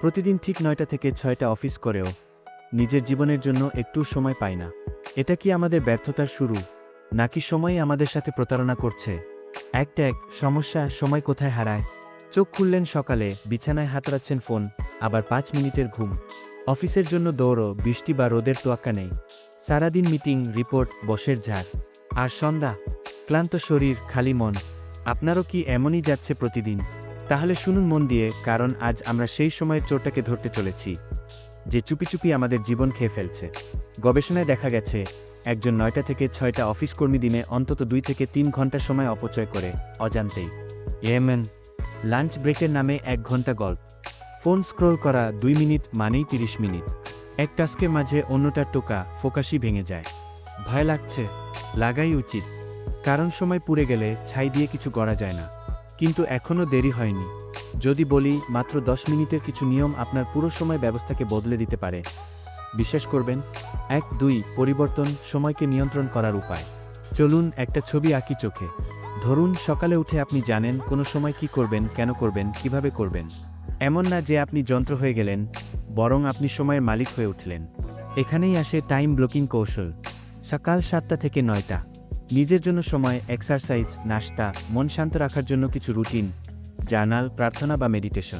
প্রতিদিন ঠিক নয়টা থেকে ছয়টা অফিস করেও নিজের জীবনের জন্য একটু সময় পাই না। এটা কি আমাদের ব্যর্থতার শুরু, নাকি সময় আমাদের সাথে প্রতারণা করছে? একটা এক, সমস্যা, সময় কোথায় হারায়? চোখ খুললেন সকালে, বিছানায় হাতড়াচ্ছেন ফোন, আবার পাঁচ মিনিটের ঘুম। অফিসের জন্য দৌড়ো, বৃষ্টি বা রোদের তোয়াক্কা নেই। সারাদিন মিটিং, রিপোর্ট, বসের ঝাড়। আর সন্ধ্যা, ক্লান্ত শরীর, খালি মন। আপনারও কি এমনই যাচ্ছে প্রতিদিন? তাহলে শুনুন মন দিয়ে কারণ আজ আমরা সেই সময়ের চোরটাকে ধরতে চলেছি যে চুপি চুপি আমাদের জীবন খেয়ে ফেলছে। গবেষণায় দেখা গেছে একজন নয়টা থেকে ছয়টা অফিস কর্মী দিনে অন্তত দুই থেকে তিন ঘণ্টা সময় অপচয় করে অজান্তেই। এমএন লাঞ্চ ব্রেকের নামে এক ঘণ্টা গল্প। ফোন স্ক্রোল করা দুই মিনিট মানেই তিরিশ মিনিট। এক টাস্কের মাঝে অন্যটার টোকা ফোকাসই ভেঙে যায়। ভয় লাগছে লাগাই উচিত। কারণ সময় পুড়ে গেলে ছাই দিয়ে কিছু করা যায় না। কিন্তু এখনও দেরি হয়নি। যদি বলি, মাত্র দশ মিনিটের কিছু নিয়ম আপনার পুরো সময় ব্যবস্থাকে বদলে দিতে পারে। বিশ্বাস করবেন, এক, দুই, পরিবর্তন, সময়কে নিয়ন্ত্রণ করার উপায়। চলুন একটা ছবি আঁকি চোখে। ধরুন, সকালে উঠে আপনি জানেন কোনো সময় কি করবেন, কেন করবেন, কীভাবে করবেন। এমন না যে আপনি যন্ত্র হয়ে গেলেন, বরং আপনি সময়ের মালিক হয়ে উঠলেন। এখানেই আসে টাইম ব্লকিং কৌশল। সকাল সাতটা থেকে নয়টা। নিজের জন্য সময় এক্সারসাইজ নাস্তা, মন শান্ত রাখার জন্য কিছু রুটিন জার্নাল প্রার্থনা বা মেডিটেশন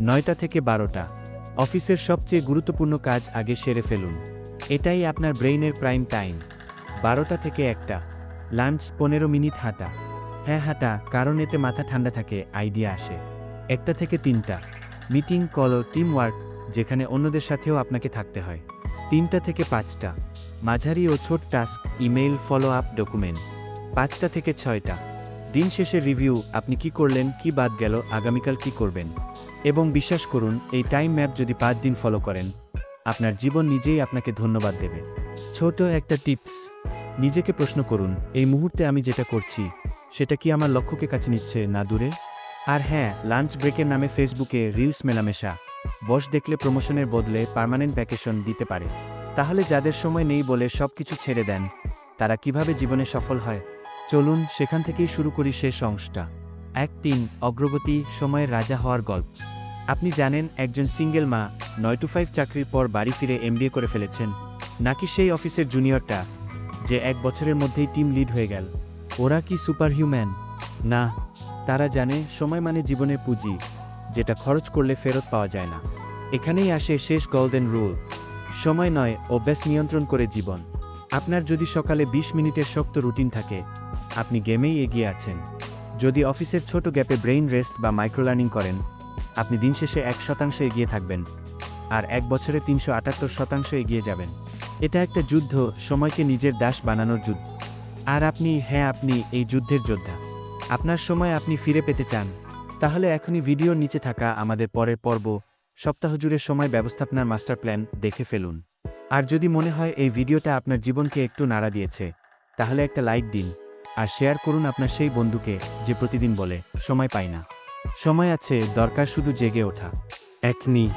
নয়টা থেকে বারোটা। অফিসের সবচেয়ে গুরুত্বপূর্ণ কাজ আগে সেরে ফেলুন। এটাই আপনার ব্রেইনের প্রাইম টাইম বারোটা থেকে একটা। লাঞ্চ পনেরো মিনিট হাঁটা। হ্যাঁ হাঁটা, কারণ এতে মাথা ঠান্ডা থাকে আইডিয়া আসে। একটা থেকে তিনটা। মিটিং কল টিম ওয়ার্ক যেখানে অন্যদের সাথেও আপনাকে থাকতে হয়। তিনটা থেকে পাঁচটা। মাঝারি ও ছোট task, email follow up document. পাঁচটা থেকে ছয়টা। দিন শেষে রিভিউ, আপনি কি করলেন, কি বাদ গেল, আগামীকাল কি করবেন? এবং বিশ্বাস করুন, এই টাইম ম্যাপ যদি পাঁচ দিন ফলো করেন, আপনার জীবন নিজেই আপনাকে ধন্যবাদ দেবে। ছোট একটা টিপস। নিজেকে প্রশ্ন করুন, এই মুহূর্তে আমি যেটা করছি, সেটা কি আমার লক্ষ্যকে কাছে নিচ্ছে না দূরে? আর হ্যাঁ লাঞ্চ ব্রেকের নামে ফেসবুকে রিলস মেলামেশা। বস দেখলে প্রমোশনের বদলে পার্মানেন্ট ভ্যাকেশন দিতে পারে। তাহলে যাদের সময় নেই বলে সব কিছু ছেড়ে দেন, তারা কীভাবে জীবনে সফল হয়? চলুন সেখান থেকেই শুরু করি শেষ অংশটা। এক তিন, অগ্রগতি, সময়ের রাজা হওয়ার গল্প। আপনি জানেন, একজন সিঙ্গেল মা নয় টু ফাইভ চাকরির পর বাড়ি ফিরে এমবিএ করে ফেলেছেন। নাকি সেই অফিসের জুনিয়রটা, যে এক বছরের মধ্যেই টিম লিড হয়ে গেল। ওরা কি সুপার হিউম্যান না। তারা জানে, সময় মানে জীবনের পুঁজি। যেটা খরচ করলে ফেরত পাওয়া যায় না। এখানেই আসে শেষ গোল্ডেন রুল সময় নয় অভ্যাস নিয়ন্ত্রণ করে জীবন। আপনার যদি সকালে ২০ মিনিটের শক্ত রুটিন থাকে, আপনি গেমেই এগিয়ে আছেন। যদি অফিসের ছোট গ্যাপে ব্রেইন রেস্ট বা মাইক্রোলার্নিং করেন, আপনি দিন শেষে এক শতাংশ এগিয়ে থাকবেন আর এক বছরে তিনশো আটাত্তর শতাংশ এগিয়ে যাবেন। এটা একটা যুদ্ধ, সময়কে নিজের দাস বানানোর যুদ্ধ। আর আপনি হ্যাঁ আপনি এই যুদ্ধের যোদ্ধা। আপনার সময় আপনি ফিরে পেতে চান। তাহলে এখনই ভিডিওর নিচে থাকা আমাদের পরের পর্ব, সপ্তাহ জুড়ে সময় ব্যবস্থাপনার মাস্টার প্ল্যান দেখে ফেলুন। আর যদি মনে হয় এই ভিডিওটা আপনার জীবনকে একটু নাড়া দিয়েছে, তাহলে একটা লাইক দিন, আর শেয়ার করুন আপনার সেই বন্ধুকে যে প্রতিদিন বলে, সময় পাই না। সময় আছে, দরকার শুধু জেগে ওঠা। এক একনি